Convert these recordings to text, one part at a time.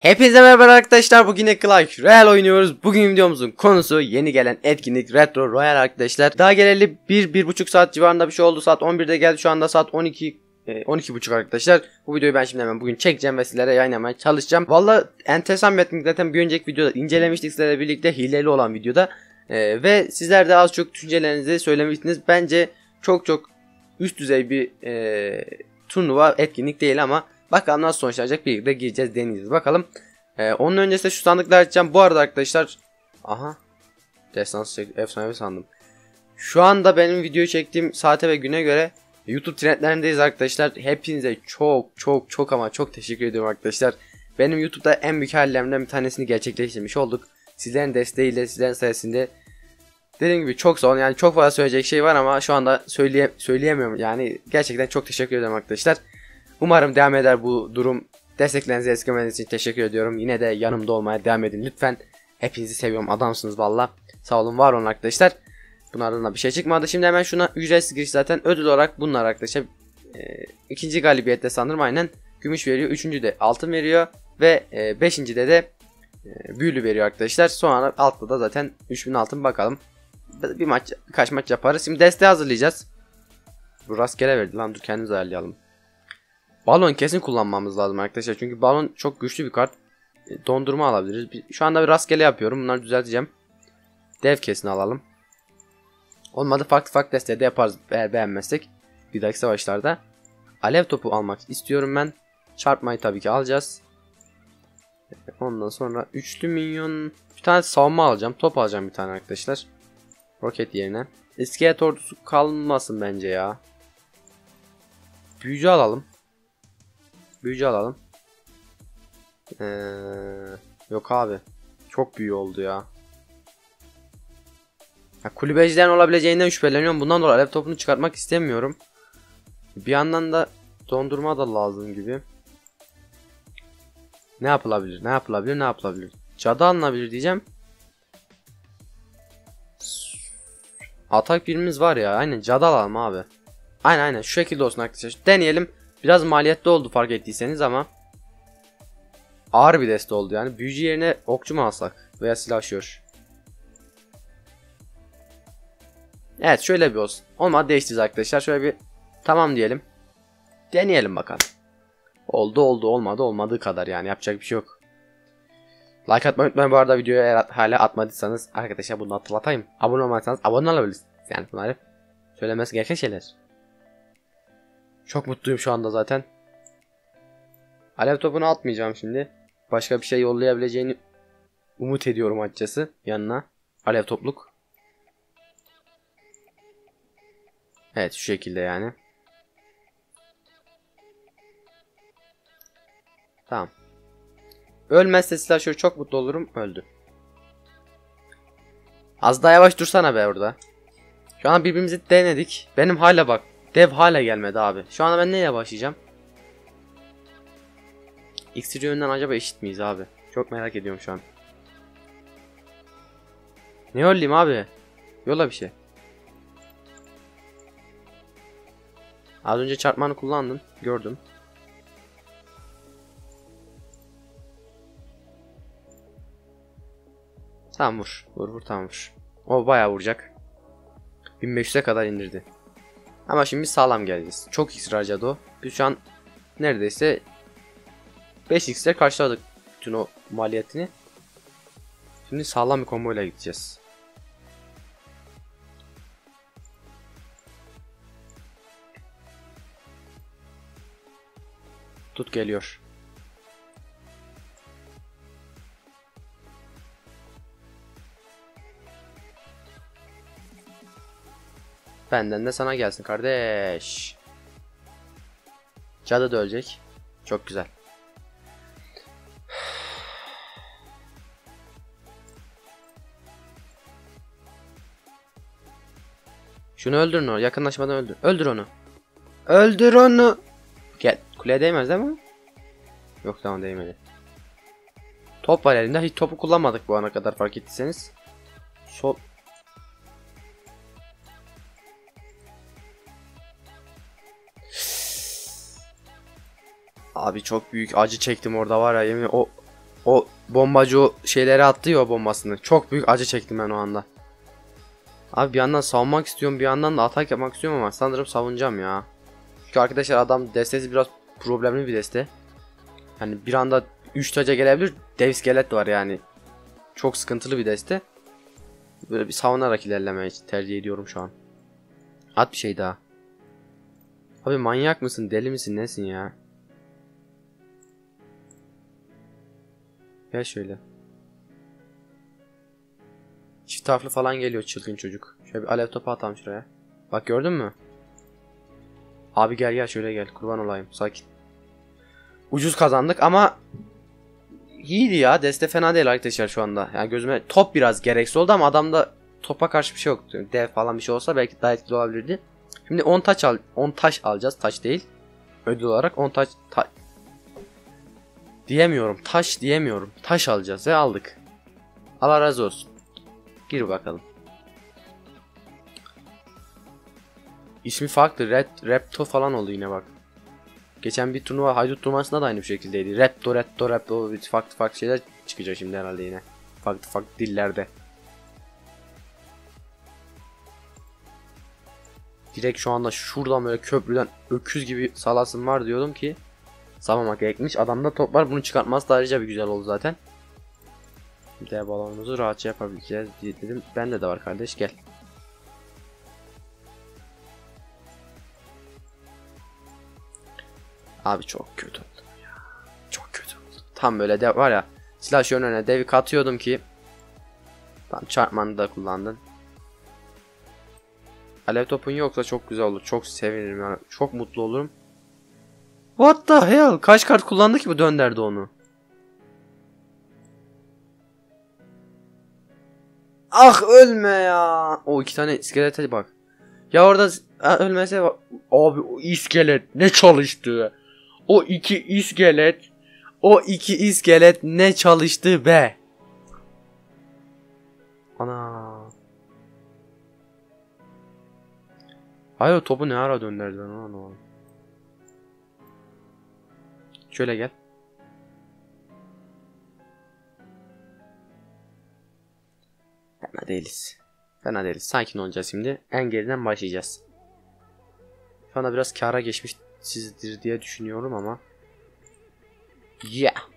Hepinize merhaba arkadaşlar. Bugün yine Clash Royale oynuyoruz. Bugün videomuzun konusu yeni gelen etkinlik Retro Royale arkadaşlar. Daha geleli 1-1,5 saat civarında bir şey oldu. Saat 11'de geldi. Şu anda saat 12 e, 12.30 arkadaşlar. Bu videoyu ben şimdi hemen bugün çekeceğim ve sizlere yayınlamaya çalışacağım. Valla enteresan bir etkinlik zaten bir önceki videoda incelemiştik sizlerle birlikte hileli olan videoda. E, ve sizler de az çok düşüncelerinizi söylemiştiniz. Bence çok çok üst düzey bir e, turnuva etkinlik değil ama Bakalım nasıl sonuçlanacak birlikte gireceğiz deneyeceğiz bakalım. Ee, onun öncesinde şu sandıkları açacağım. Bu arada arkadaşlar. Aha. Destans efsanevi sandım. Şu anda benim videoyu çektiğim saate ve güne göre YouTube trendlerindeyiz arkadaşlar. Hepinize çok çok çok ama çok teşekkür ediyorum arkadaşlar. Benim YouTube'da en büyük hayallerimden bir tanesini gerçekleştirmiş olduk. Sizlerin desteğiyle, sizlerin sayesinde. Dediğim gibi çok zor yani çok fazla söyleyecek şey var ama şu anda söyleye söyleyemiyorum. Yani gerçekten çok teşekkür ederim arkadaşlar. Umarım devam eder bu durum. Desteklerinizi eskimeniz için teşekkür ediyorum. Yine de yanımda olmaya devam edin lütfen. Hepinizi seviyorum adamsınız valla. Sağ olun var olun arkadaşlar. Bunlardan da bir şey çıkmadı. Şimdi hemen şuna ücretsiz giriş zaten ödül olarak bunlar arkadaşlar. E, ikinci galibiyette sanırım aynen gümüş veriyor. Üçüncü de altın veriyor. Ve e, beşincide de e, büyülü veriyor arkadaşlar. Sonra altta da zaten 3000 altın bakalım. Bir maç birkaç maç yaparız. Şimdi desteği hazırlayacağız. Bu rastgele verdi lan dur kendimiz ayarlayalım. Balon kesin kullanmamız lazım arkadaşlar. Çünkü balon çok güçlü bir kart. E, dondurma alabiliriz. Şu anda bir rastgele yapıyorum. Bunları düzelteceğim. Dev kesin alalım. Olmadı farklı farklı desteği de yaparız eğer beğenmezsek. Bir dahaki savaşlarda. Alev topu almak istiyorum ben. Çarpmayı tabii ki alacağız. Ondan sonra üçlü minyon bir tane savunma alacağım. Top alacağım bir tane arkadaşlar. Roket yerine. İskelet ordusu kalmasın bence ya. Büyücü alalım. Büyücü alalım. Ee, yok abi. Çok büyü oldu ya. ya kulübeciden olabileceğinden şüpheleniyorum. Bundan dolayı laptopunu çıkartmak istemiyorum. Bir yandan da dondurma da lazım gibi. Ne yapılabilir? Ne yapılabilir? Ne yapılabilir? Cadı alınabilir diyeceğim. Atak birimiz var ya. Aynen cadı alalım abi. Aynen aynen şu şekilde olsun arkadaşlar. Deneyelim. Biraz maliyetli oldu fark ettiyseniz ama ağır bir deste oldu yani. Büyücü yerine okçu mu alsak veya silahşör. Evet şöyle bir olsun. Olmadı değiştireceğiz arkadaşlar. Şöyle bir tamam diyelim. Deneyelim bakalım. Oldu oldu olmadı olmadığı kadar yani yapacak bir şey yok. Like atmayı unutmayın bu arada videoya eğer hala atmadıysanız arkadaşlar bunu hatırlatayım. Abone olmadıysanız abone olabilirsiniz. Yani bunları söylemesi gereken şeyler. Çok mutluyum şu anda zaten. Alev topunu atmayacağım şimdi. Başka bir şey yollayabileceğini umut ediyorum açıkçası yanına. Alev topluk. Evet şu şekilde yani. Tamam. Ölmezse silahşör çok mutlu olurum. Öldü. Az daha yavaş dursana be orada. Şu an birbirimizi denedik. Benim hala bak Dev hala gelmedi abi. Şu anda ben neyle başlayacağım? İksir yönünden acaba eşit miyiz abi? Çok merak ediyorum şu an. Ne yollayayım abi? Yola bir şey. Az önce çarpmanı kullandın. Gördüm. Tamam vur. Vur vur tamam vur. O bayağı vuracak. 1500'e kadar indirdi. Ama şimdi sağlam geleceğiz. Çok x harcadı o. Biz şu an neredeyse 5x'ler karşıladık bütün o maliyetini. Şimdi sağlam bir combo gideceğiz. Tut geliyor. Benden de sana gelsin kardeş. Cadı da ölecek. Çok güzel. Şunu öldürün onu. Yakınlaşmadan öldür. Öldür onu. Öldür onu. Gel. Kuleye değmez değil mi? Yok tamam değmedi. Top var elinde. Hiç topu kullanmadık bu ana kadar fark ettiyseniz. Sol Abi çok büyük acı çektim orada var ya yemin o O bombacı o şeyleri attı ya o bombasını. Çok büyük acı çektim ben o anda. Abi bir yandan savunmak istiyorum bir yandan da atak yapmak istiyorum ama sanırım savunacağım ya. Çünkü arkadaşlar adam destesi biraz problemli bir deste. Yani bir anda 3 taca gelebilir. Dev iskelet var yani. Çok sıkıntılı bir deste. Böyle bir savunarak ilerlemeyi tercih ediyorum şu an. At bir şey daha. Abi manyak mısın? Deli misin? Nesin ya? Gel şöyle. Çift taraflı falan geliyor çılgın çocuk. Şöyle bir alev topu atalım şuraya. Bak gördün mü? Abi gel gel şöyle gel. Kurban olayım. Sakin. Ucuz kazandık ama iyiydi ya. Deste fena değil arkadaşlar şu anda. Yani gözüme top biraz gereksiz oldu ama adamda topa karşı bir şey yoktu. Dev falan bir şey olsa belki daha etkili olabilirdi. Şimdi 10 taş al 10 taş alacağız. Taş değil. Ödül olarak 10 taş ta diyemiyorum. Taş diyemiyorum. Taş alacağız ve aldık. Allah razı olsun. Gir bakalım. İsmi farklı. Red, Repto falan oldu yine bak. Geçen bir turnuva haydut turnuvasında da aynı bir şekildeydi. Repto, Repto, Repto. Farklı farklı şeyler çıkacak şimdi herhalde yine. Farklı farklı dillerde. Direkt şu anda şuradan böyle köprüden öküz gibi salasın var diyordum ki Samamak ekmiş. Adamda top var. Bunu çıkartması da ayrıca bir güzel oldu zaten. Dev balonumuzu rahatça yapabileceğiz diye dedim. Bende de var kardeş gel. Abi çok kötü oldu ya. Çok kötü oldu. Tam böyle de var ya silah önüne devi katıyordum ki Tam çarpmanı da kullandın. Alev topun yoksa çok güzel olur. Çok sevinirim yani. Çok mutlu olurum. What the hell? Kaç kart kullandı ki bu dönderdi onu? Ah ölme ya. O iki tane iskelete bak. Ya orada ölmese bak. Abi o iskelet ne çalıştı. O iki iskelet. O iki iskelet ne çalıştı be. Ana. Hayır topu ne ara döndürdü ben onu. Şöyle gel. Fena değiliz. Fena değiliz. Sakin olacağız şimdi. En geriden başlayacağız. Şu anda biraz kara geçmişsizdir diye düşünüyorum ama. Yeah.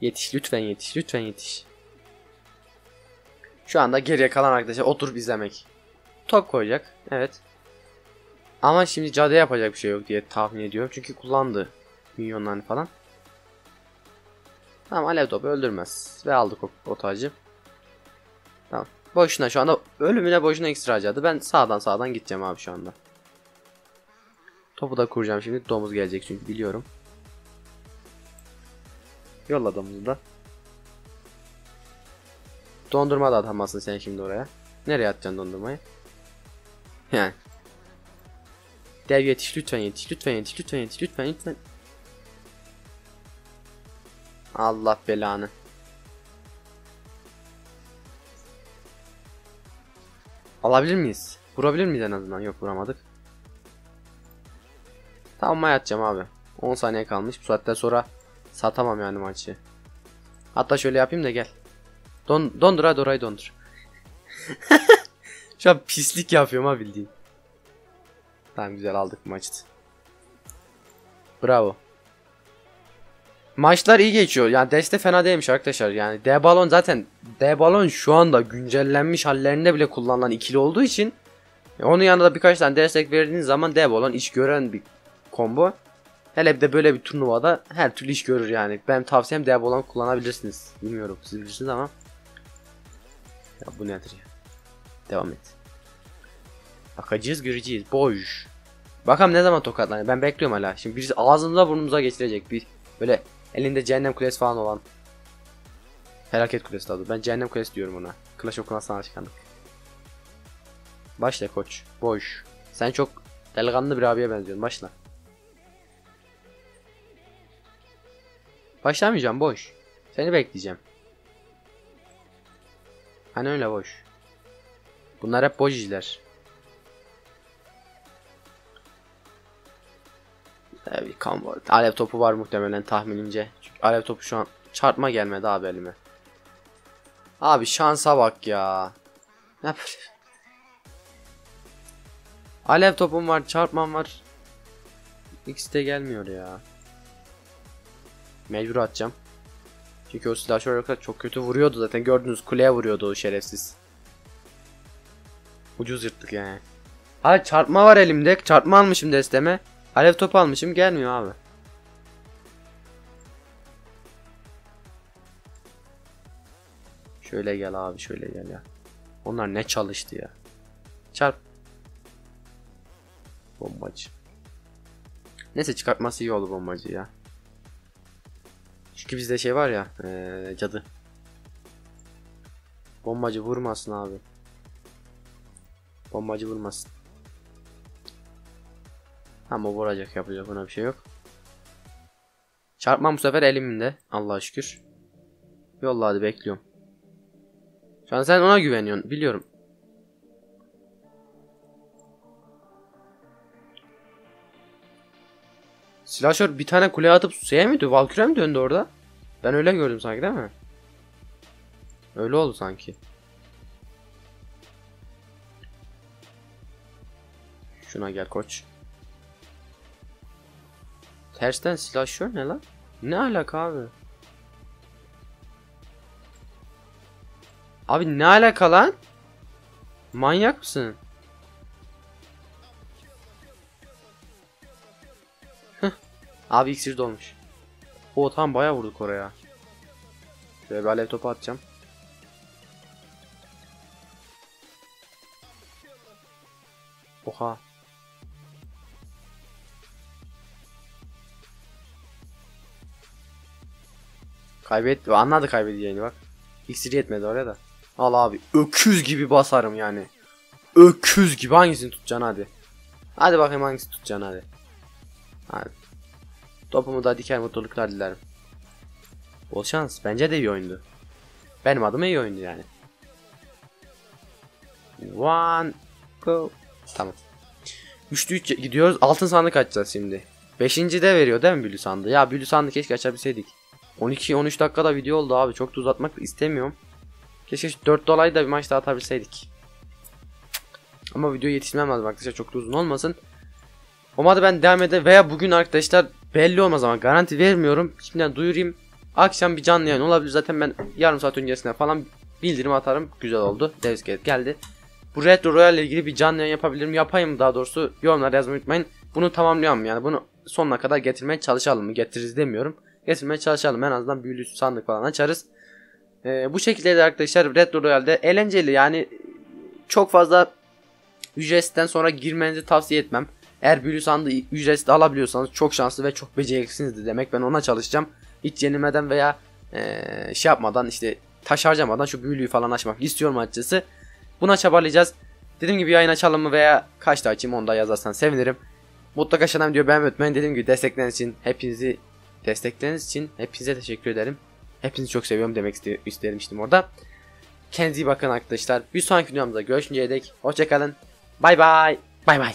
Yetiş lütfen yetiş lütfen yetiş. Şu anda geriye kalan arkadaşlar oturup izlemek. Top koyacak. Evet. Ama şimdi cadıya yapacak bir şey yok diye tahmin ediyorum. Çünkü kullandı minyonlarını falan. Tamam alev topu öldürmez. Ve aldık o, o tacı. Tamam. Boşuna şu anda ölümüne boşuna ekstra harcadı. Ben sağdan sağdan gideceğim abi şu anda. Topu da kuracağım şimdi. Domuz gelecek çünkü biliyorum. Yolla domuzu da. Dondurma da atamazsın sen şimdi oraya. Nereye atacaksın dondurmayı? Yani. Dev yetiş lütfen yetiş lütfen yetiş lütfen yetiş lütfen lütfen. Allah belanı. Alabilir miyiz? Vurabilir miyiz en azından? Yok vuramadık. Tamam atacağım abi. 10 saniye kalmış. Bu saatten sonra satamam yani maçı. Hatta şöyle yapayım da gel. Don dondur hadi orayı dondur. Şu an pislik yapıyorum ha bildiğin. Tamam güzel aldık maçı. Bravo. Maçlar iyi geçiyor. Yani deste fena değilmiş arkadaşlar. Yani D balon zaten D balon şu anda güncellenmiş hallerinde bile kullanılan ikili olduğu için onun yanında birkaç tane destek verdiğiniz zaman D balon iş gören bir combo. Hele bir de böyle bir turnuvada her türlü iş görür yani. Benim tavsiyem D balon kullanabilirsiniz. Bilmiyorum siz bilirsiniz ama. Ya bu nedir ya? Devam et. Bakacağız göreceğiz. Boş. Bakalım ne zaman tokatlanır. Ben bekliyorum hala. Şimdi birisi ağzımıza burnumuza geçirecek. Bir böyle elinde cehennem kulesi falan olan. Felaket kulesi adı. Ben cehennem kulesi diyorum ona. Clash of Clans'tan alışkanlık. Başla koç. Boş. Sen çok delikanlı bir abiye benziyorsun. Başla. Başlamayacağım boş. Seni bekleyeceğim. Hani öyle boş. Bunlar hep boş işler. Tabii combo. Alev topu var muhtemelen tahminimce. Çünkü alev topu şu an çarpma gelmedi abi elime. Abi şansa bak ya. Ne? Alev topum var, çarpmam var. X de gelmiyor ya. Mecbur atacağım. Çünkü o silahşör çok kötü vuruyordu zaten gördünüz kuleye vuruyordu o şerefsiz. Ucuz yırttık yani. Hayır çarpma var elimde. Çarpma almışım desteme. Alev topu almışım gelmiyor abi. Şöyle gel abi şöyle gel ya. Onlar ne çalıştı ya. Çarp. Bombacı. Neyse çıkartması iyi oldu bombacı ya. Çünkü bizde şey var ya ee, cadı. Bombacı vurmasın abi. Bombacı vurmasın. Ama vuracak yapacak buna bir şey yok. Çarpmam bu sefer elimde. Allah'a şükür. Yolla hadi bekliyorum. Şu an sen ona güveniyorsun biliyorum. Silahşör bir tane kuleye atıp suya mı döndü? Mi döndü orada? Ben öyle gördüm sanki değil mi? Öyle oldu sanki. Şuna gel koç. Tersten silahşör ne lan? Ne alaka abi? Abi ne alaka lan? Manyak mısın? Abi iksir dolmuş. O tam bayağı vurduk oraya. Şöyle bir alev topu atacağım. Oha. Kaybetti. Anladı kaybedeceğini bak. İksir yetmedi oraya da. Al abi. Öküz gibi basarım yani. Öküz gibi. Hangisini tutacaksın hadi. Hadi bakayım hangisini tutacaksın hadi. Hadi. Topumu da diker mutluluklar dilerim. Bol şans. Bence de iyi oyundu. Benim adıma iyi oyundu yani. One. Go. Tamam. Üçlü üç gidiyoruz. Altın sandık açacağız şimdi. Beşinci de veriyor değil mi büllü sandığı? Ya büllü sandık keşke açabilseydik. 12-13 dakikada video oldu abi. Çok da uzatmak istemiyorum. Keşke 4 dolayı da bir maç daha atabilseydik. Ama video yetişmem lazım arkadaşlar. Çok da uzun olmasın. Umarım ben devam eder veya bugün arkadaşlar belli olmaz ama garanti vermiyorum. Şimdiden duyurayım. Akşam bir canlı yayın olabilir. Zaten ben yarım saat öncesine falan bildirim atarım. Güzel oldu. Deviz geldi. Bu Retro Royale ile ilgili bir canlı yayın yapabilirim. Yapayım daha doğrusu. Yorumlara yazmayı unutmayın. Bunu tamamlayalım yani. Bunu sonuna kadar getirmeye çalışalım mı? Getiririz demiyorum. Getirmeye çalışalım. En azından büyülü sandık falan açarız. Ee, bu şekilde de arkadaşlar Retro Royale'de eğlenceli yani çok fazla ücretten sonra girmenizi tavsiye etmem. Eğer büyülü sandığı ücretsiz alabiliyorsanız çok şanslı ve çok beceriklisiniz demek. Ben ona çalışacağım. Hiç yenilmeden veya ee, şey yapmadan işte taş harcamadan şu büyülüyü falan açmak istiyorum açıkçası. Buna çabalayacağız. Dediğim gibi yayın açalım mı veya kaçta açayım onu da yazarsan sevinirim. Mutlaka aşağıdan diyor beğenmeyi unutmayın. Dediğim gibi destekleriniz için hepinizi destekleriniz için hepinize teşekkür ederim. Hepinizi çok seviyorum demek istemiştim orada. Kendinize iyi bakın arkadaşlar. Bir sonraki videomuzda görüşünceye dek hoşçakalın. Bay bay. Bay bay.